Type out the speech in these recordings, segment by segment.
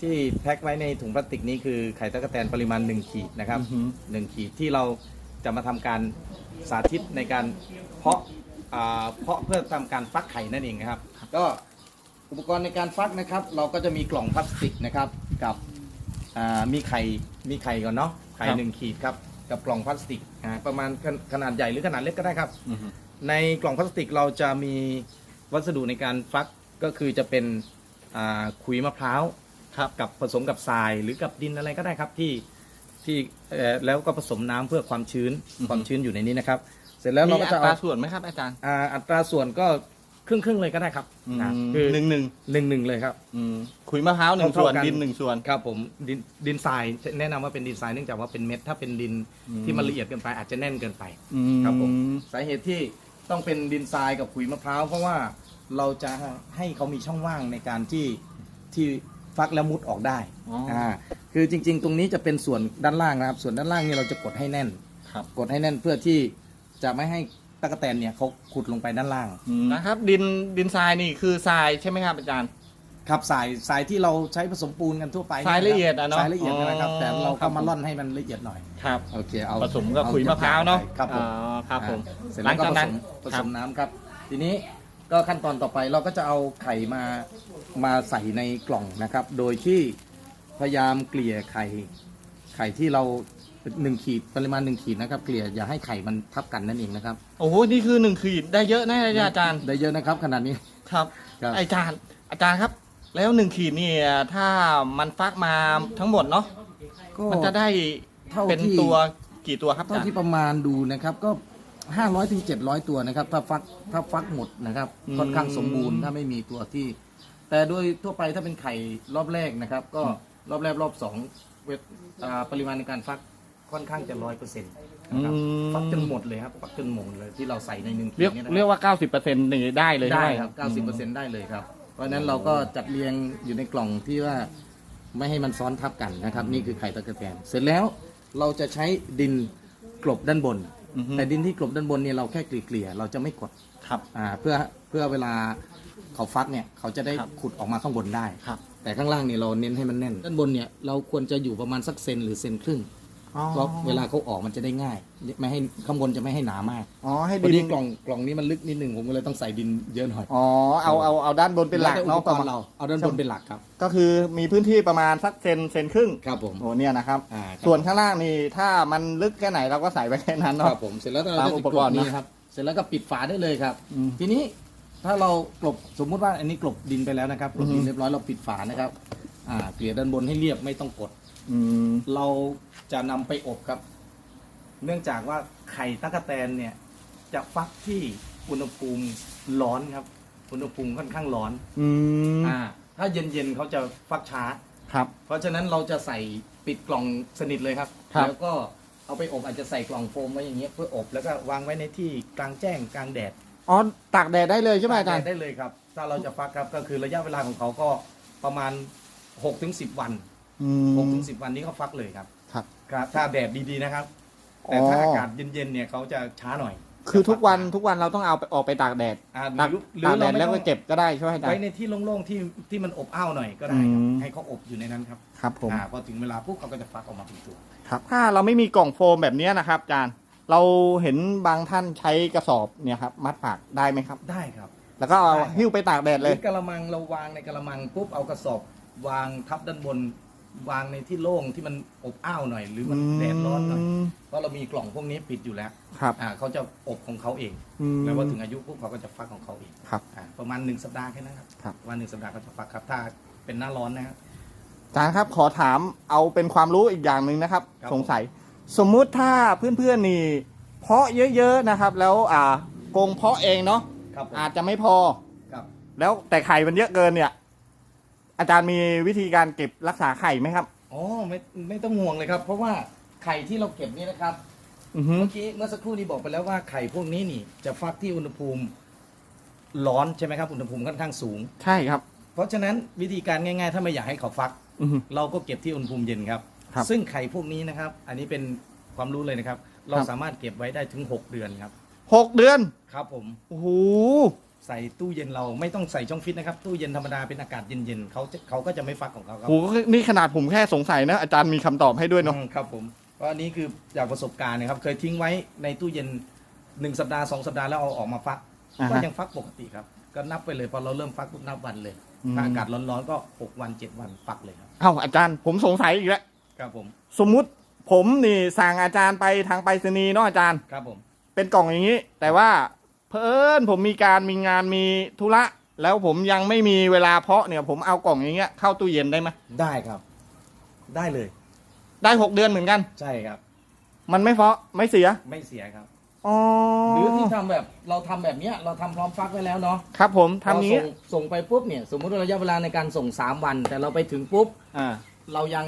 ที่แพ็คไว้ในถุงพลาสติกนี้คือไข่ตะกแตนปริมาณ 1 ขีดนะครับอือหือหนึ่งขีดที่เราจะมาทำการสาธิตในการเพาะอ่าเพาะเพื่อทำการฟักไข่นั่นเองนะครับ ก็อุปกรณ์ในการฟักนะครับ เราก็จะมีกล่องพลาสติกนะครับกับอ่ามีไข่มีไข่ก่อนเนาะไข่ครับหนึ่งขีดครับกับกล่องพลาสติกอ่าประมาณขนขนาดใหญ่หรือขนาดเล็กก็ได้ครับอือฮึในกล่องพลาสติกเราจะมีวัสดุในการฟักก็คือจะเป็นอ่าขุยมะพร้าว ครับกับผสมกับทรายหรือกับดินอะไรก็ได้ครับที่ที่เอ่อแล้วก็ผสมน้ำเพื่อความชื้นอือฮึ ความชื้นอยู่ในนี้นะครับ เสร็จแล้วเรามีก็อัจะตราเอาส่วนไหมครับอาจารย์อ่าอัตราส่วนก็ครึ่งครึ่งๆเลยก็ได้ครับนะคือหนึ่งหนึ่งหนึ่งหนึ่งเลยครับ อืมขุยมะพร้าวหนึ่งเท่าส่วนกัน ดินหนึ่งส่วน ครับผมดินดินทรายแนะนำว่าเป็นดินทรายเนื่องจากว่าเป็นเม็ดถ้าเป็นดินอืม ที่มันละเอียดเกินไปอาจจะแน่นเกินไปอืครับผม สาเหตุที่ต้องเป็นดินทรายกับขุยมะพร้าวเพราะว่าเราจะให้เขามีช่องว่างในการที่ที่ ฟักและมุดออกได้อ๋ออ่าคือจริง ๆ ตรงนี้จะเป็นส่วนด้านล่างนะครับ ส่วนด้านล่างนี่เราจะกดให้แน่น ครับกดให้แน่นเพื่อที่จะไม่ให้ตะกแตนเนี่ยเขาขุดลงไปด้านล่าง นะครับ ดินดินทรายนี่คือทรายใช่ไหมครับอาจารย์ ครับสายสายที่เราใช้ผสมปูนกันทั่วไปทรายละเอียดอะเนาะสายละเอียดนะครับ อ๋อแต่เราครัก็บ มาล่อนให้มันละเอียดหน่อยครับโอเคเอาผสมกับอขุยมะพร้าวเนาะครับผมอ๋อครับผมอ่าเสร็จหแล้ลัวงก็จากผนั้สนมผสมน้ำครับ ทีนี้ ก็ขั้นตอนต่อไปเราก็จะเอาไข่มามาใส่ในกล่องนะครับ โดยที่พยายามเกลี่ยไข่ไข่ที่เราหนึ่งขีดปริมาณหนึ่งขีดนะครับ เกลี่ยอย่าให้ไข่มันทับกันนั่นเองนะครับ โอ้โห นี่คือหนึ่งขีดได้เยอะนะอาจารย์ ได้เยอะนะครับขนาดนี้ ครับ ครับ อาจารย์ อาจารย์ครับ แล้วหนึ่งขีดนี่ถ้ามันฟักมาทั้งหมดเนาะ ก็มันจะได้เท่าเป็นที่ตัวกี่ตัวครับอาเท่าจารย์ที่ประมาณดูนะครับ ก็ 500ถึง700ตัวนะครับ ถ้าฟักถ้าฟักหมดนะครับอืมค่อนข้างสมบูรณ์ถ้าไม่มีตัวที่ แต่โดยทั่วไปถ้าเป็นไข่รอบแรกนะครับ ก็อืมรอบแรกรอบสองเวทอ่าปริมาณในการฟักค่อนข้างจะร้อยเปอร์เซ็นต์นะครับฟักจนหมดเลยครับฟักจนหมดเลยที่เราใส่ในหนึ่งขีเรียกดนี่นะเรียกว่า90%นี่ได้เลยใช่ได้ไหมครับเก้าสิบเปอร์เซ็นต์ได้เลยครับ เพราะฉะนั้นเราก็จัดเรียงอยู่ในกล่องที่ว่าไม่ให้มันซ้อนทับกันนะครับ นี่คือไข่ตะกะแตนเสร็จแล้วเราจะใช้ดินกลบด้านบน อือฮึ แต่ดินที่กลบด้านบนเนี่ยเราแค่เกลี่ยๆเราจะไม่กดครับ อ่าเพื่อเพื่อเวลาเขาฟักเนี่ยเขาจะได้ครับ ขุดออกมาข้างบนได้ ครับ แต่ข้างล่างเนี่ยเราเน้นให้มันแน่น ด้านบนเนี่ยเราควรจะอยู่ประมาณสักเซนหรือเซนครึ่ง เพราะเวลาเขาออกมันจะได้ง่าย ไม่ให้ข้างบนจะไม่ให้หนามากอ๋อให้พอดิดีนกล่องกล่องนี้มันลึกนิดหนึ่งผมก็เลยต้องใส่ดินเยอะหน่อยอ๋อเอาเอาเอาด้านบนเป็นหลักแล้วแต่เนาะอุปกรณ์เราเอาด้านบนเป็นหลักครับก็คือมีพื้นที่ประมาณสักเซนเซนครึ่งครับผมโอ้เนี่ยนะครับ อ่าครับส่วนข้างล่างนี่ถ้ามันลึกแค่ไหนเราก็ใส่ไว้แค่นั้นคเนาะ รับผมเสร็จแล้วเราตามจะอุติดปกกลรบณ์นี้นะครับเสร็จแล้วก็ปิดฝาได้เลยครับ อืมทีนี้ถ้าเรากลบสมมุติว่าอันนี้กลบดินไปแล้วนะครับกลบดิอืนอฮึ เรียบร้อยเราปิดฝานะครับอ่าเกลี่ยด้านบนให้เรียบไม่ต้องกด อืมเราจะนำไปอบครับ เนื่องจากว่าไข่ตะกแตนเนี่ย จะฟักที่อุณหภูมิร้อนครับ อุณหภูมิค่อนข้างร้อน อืมอ่า ถ้าเย็นๆเขาจะฟักช้า ครับ เพราะฉะนั้นเราจะใส่ปิดกล่องสนิทเลยครับ ครับ แล้วก็เอาไปอบอาจจะใส่กล่องโฟมไว้อย่างเงี้ยเพื่ออบแล้วก็วางไว้ในที่กลางแจ้งกลางแดดอ๋อตากแดดได้เลยใช่ไหมอาจารย์ ได้เลยครับ ถ้าเราจะฟักครับก็คือระยะเวลาของเขาก็ประมาณ 6-10ถึง10วัน อื6มถึง10วันนี้ก็ฟักเลยครับครับ ครับ ถ้าแดดดีๆนะครับ แต่ถ้าอากาศเย็นๆเนี่ยเขาจะช้าหน่อยคือทุกวันทุกวันเราต้องเอาไปออกไปตากแดดอ่าหตากรือหรืตาอกแดเราดไม่แล้วต้ก็องเก็บก็ได้ใช่ไหมอาจารไว้ย์ ในที่โล่งๆที่ที่มันอบอ้าวหน่อยก็ได้ครับอืม ให้เขาอบอยู่ในนั้นครับครับผม อ่าพอถึงเวลาปุ๊บเขาก็จะฟักออกมาเป็นตัว ครับถ้าเราไม่มีกล่องโฟมแบบนี้นะครับอาจารย์ เราเห็นบางท่านใช้กระสอบเนี่ยครับมัดปากได้ไหมครับ ได้ครับแล้วก็เอาได้ครับหิ้วไปตากแดดหเลรืย อกระมังเราวางในกระมังปุ๊บเอากระสอบวางทับด้านบน วางในที่โล่งที่มันอบอ้าวหน่อย หรือมันแดดร้อนหน่อยเพราะเรามีกล่องพวกนี้ปิดอยู่แล้วครับ อ่าเขาจะอบของเขาเองอืมแล้วพอถึงอายุปุ๊บเขาก็จะฟักของเขาเองครับอ่าประมาณหนึ่งสัปดาห์แค่นั้นครับครับ วันหนึ่งสัปดาห์ก็จะฟักครับ ถ้าเป็นหน้าร้อนนะครับ อาจารย์ครับขอถามเอาเป็นความรู้อีกอย่างหนึ่งนะครับ ครับ สงสัย สมมุติถ้าเพื่อนๆนี่ เพาะเยอะๆนะครับ แล้วอ่ากงเพาะเองเนาะครับผมอาจจะไม่พอ ครับ แล้วแต่ไข่มันเยอะเกินเนี่ย อาจารย์มีวิธีการเก็บรักษาไข่ไหมครับ อ๋อไม่ไม่ต้องห่วงเลยครับ เพราะว่าไข่ที่เราเก็บนี่นะครับอือฮึเมื่อกี้เมื่อสักครู่นี้บอกไปแล้วว่าไข่พวกนี้นี่ จะฟักที่อุณหภูมิร้อนใช่ไหมครับ อุณหภูมิค่อนข้างสูง ใช่ครับ เพราะฉะนั้นวิธีการง่ายๆ ถ้าไม่อยากให้เขาฟัก อือฮึ เราก็เก็บที่อุณหภูมิเย็นครับ ครับ ซึ่งไข่พวกนี้นะครับ อันนี้เป็นความรู้เลยนะครับ เราครับสามารถเก็บไว้ได้ถึง 6 เดือนครับ หกเดือนครับผม โอ้โห ใส่ตู้เย็นเราไม่ต้องใส่ช่องฟิตนะครับ ตู้เย็นธรรมดาเป็นอากาศเย็นๆเขาจะเขาก็จะไม่ฟักของเขาครับโหนี่ขนาดผมแค่สงสัยนะ อาจารย์มีคำตอบให้ด้วยเนาะอืมครับผมเพราะอันนี้คือจากประสบการณ์นะครับ เคยทิ้งไว้ในตู้เย็นหนึ่งสัปดาห์สองสัปดาห์แล้วเอาออกมาฟัก อ่าฮะก็ยังฟักปกติครับ ก็นับไปเลยพอเราเริ่มฟักปุ๊บนับวันเลยอืม ถ้าอากาศร้อนๆก็หกวันเจ็ดวันฟักเลยครับเอ้าอาจารย์ผมสงสัยอีกแล้วครับผมสมมุติผมนี่สั่งอาจารย์ไปทางไปรษณีย์เนาะอาจารย์ ครับผมเป็นกล่องอย่างนี้ แต่ว่า เพอเอิญผมมีการมีงานมีธุระแล้วผมยังไม่มีเวลาเพาะเนี่ย ผมเอากล่องอย่างเงี้ยเข้าตู้เย็นได้ไหมได้ครับ ได้เลย ได้หกเดือนเหมือนกัน ใช่ครับ มันไม่เพาะไม่เสียไม่เสียครับ อ๋อหรือที่ทำแบบเราทำแบบเนี้ยเราทำพร้อมฟักไว้แล้วเนาะครับผมทำอย่างเรานี้ส่งส่งไปปุ๊บเนี่ยสมมติว่าระยะเวลาในการส่ง 3 วัน แต่เราไปถึงปุ๊บอ่าเรายัง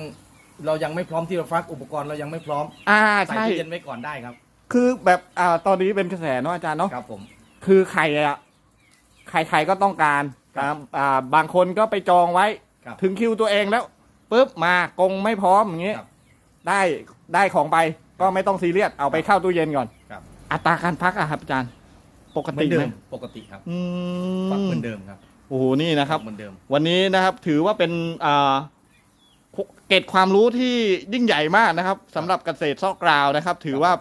เรายังไม่พร้อมที่จะฟักอุปกรณ์เรายังไม่พร้อมอ่าใส่ใช่ ตู้เย็นไว้ก่อนได้ครับ คือแบบอ่าตอนนี้เป็นกระแสเนาะอาจารย์เนาะครับผม คือไข่อะใครๆก็ต้องการครับอ่าบางคนก็ไปจองไว้ ครับถึงคิวตัวเองแล้วปุ๊บมากงไม่พร้อมอย่างงี้ ครับได้ได้ของไปก็ไม่ต้องซีเรียสเอาไปเข้าตู้เย็นก่อนครับ อัตราการพักอะครับอาจารย์ ปกเหมืติอนเดิไหมมปกติครับอืฟักมเหมือนเดิมครับโอ้โหนี่นะครับ เหมือนเดิม วันนี้นะครับถือว่าเป็นอ่าเกร็ดความรู้ที่ยิ่งใหญ่มากนะครับสำหรับเกษตรซอกกราวนะครับ ถือว่า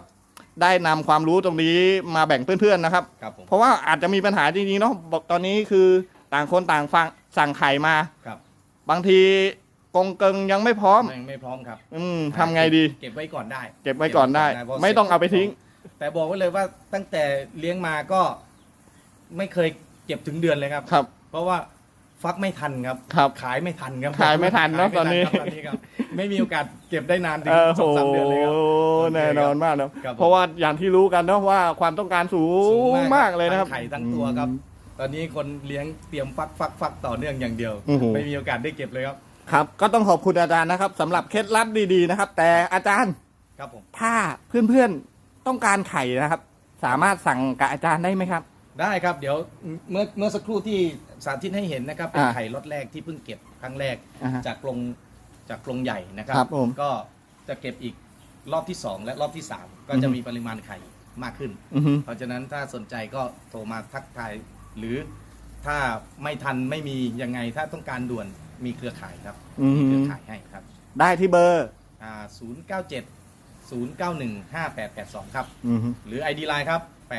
ได้นำความรู้ตรงนี้มาแบ่งเพื่อนๆนะครับ ครับผม เพราะว่าอาจจะมีปัญหาจริงๆเนาะบอกตอนนี้คือต่างคนต่างฟังสั่งไข่มาครับ บางทีกงเกิงยังไม่พร้อม ยังไม่พร้อมครับอืมทำไงดี เก็บไว้ก่อนได้ เก็บไว้ก่อนได้เพราะไม่ต้องเอาไปทิ้ง แต่บอกไว้เลยว่าตั้งแต่เลี้ยงมาก็ไม่เคยเก็บถึงเดือนเลยครับ ครับ เพราะว่า ฟักไม่ทันครับ ครับ ขายไม่ทันครับขายไม่ทันเนอะขยไม่ตอนนี้ ครับตอนนี้ครับ ไม่มีโอกาสเก็บได้นานถึงเออสองโหสามเดือนเลยครับ แน่นอนมากนะ ครับผม เพราะว่าอย่างที่รู้กันเนาะว่าความต้องการสูสูงมากเลยนะครับ ทั้งไข่ทั้งตัวครับ ตอนนี้คนเลี้ยงเตรียมฟักฟักฟักต่อเนื่องอย่างเดียวโอ้โหไม่มีโอกาสได้เก็บเลยครับ ครับ ก็ต้องขอบคุณอาจารย์นะครับสำหรับเคล็ดลับดีๆนะครับ แต่อาจารย์ครับผม ถ้าเพื่อนๆต้องการไข่นะครับ สามารถสั่งกับอาจารย์ได้ไหมครับ ได้ครับเดี๋ยวเมื่อเมื่อสักครู่ที่สาธิตให้เห็นนะครับเป็นอ่าไข่ล็อตแรกที่เพิ่งเก็บครั้งแรกอ่าฮะจากกรงจากกรงใหญ่นะครับ ครับผมก็จะเก็บอีกรอบที่ 2 และรอบที่ 3 ก็จะอือฮึ มีปริมาณไข่มากขึ้น อือฮึเพราะฉะนั้นถ้าสนใจก็โทรมาทักทายหรือถ้าไม่ทันไม่มียังไงถ้าต้องการด่วนมีเครือข่ายครับอือมีฮึเครือข่ายให้ครับได้ที่เบอร์อ่าศูนย์เก้าเจ็ดศูนย์เก้าหนึ่งห้าแปดแปดสองครับ อือฮึหรือ ID Line ครับแ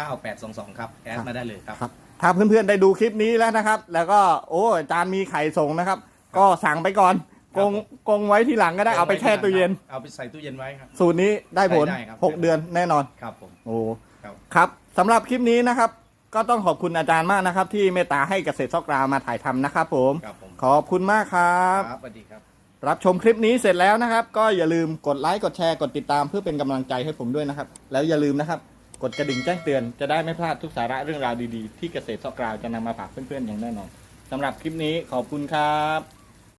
ปดสองหกเก้าแปดสองสองครับ แอดครับมาได้เลยครับ ครับ ถ้าเพื่อนๆได้ดูคลิปนี้แล้วนะครับ แล้วก็โอ้อาจารย์มีไข่ส่งนะครับ ก็สั่งไปก่อนครักบงกงไว้ทีหลังก็ได้เอาไปแช่ตู้เย็น เอาไปใส่ตู้เย็นไว้ครับ สูตรนี้ได้ผล ได้ครับ 6 เดือนแน่นอน ครับผม โอ้ ครับ ครับสำหรับคลิปนี้นะครับ ก็ต้องขอบคุณอาจารย์มากนะครับ ที่เมตตาให้เกษตรซอกกราวมาถ่ายทำนะครับผม ครับผม ขอบคุณมากครับ ครับสวัสดีครับ รับชมคลิปนี้เสร็จแล้วนะครับ ก็อย่าลืมกดไลค์กดแชร์กดติดตามเพื่อเป็นกำลังใจให้ผมด้วยนะครับ แล้วอย่าลืมนะครับ กดกระดิ่งแจ้งเตือนจะได้ไม่พลาดทุกสาระเรื่องราวดีๆ ที่เกษตรซอกกราวจะนำมาฝากเพื่อนๆอย่างแน่นอนสำหรับคลิปนี้ขอบคุณครับ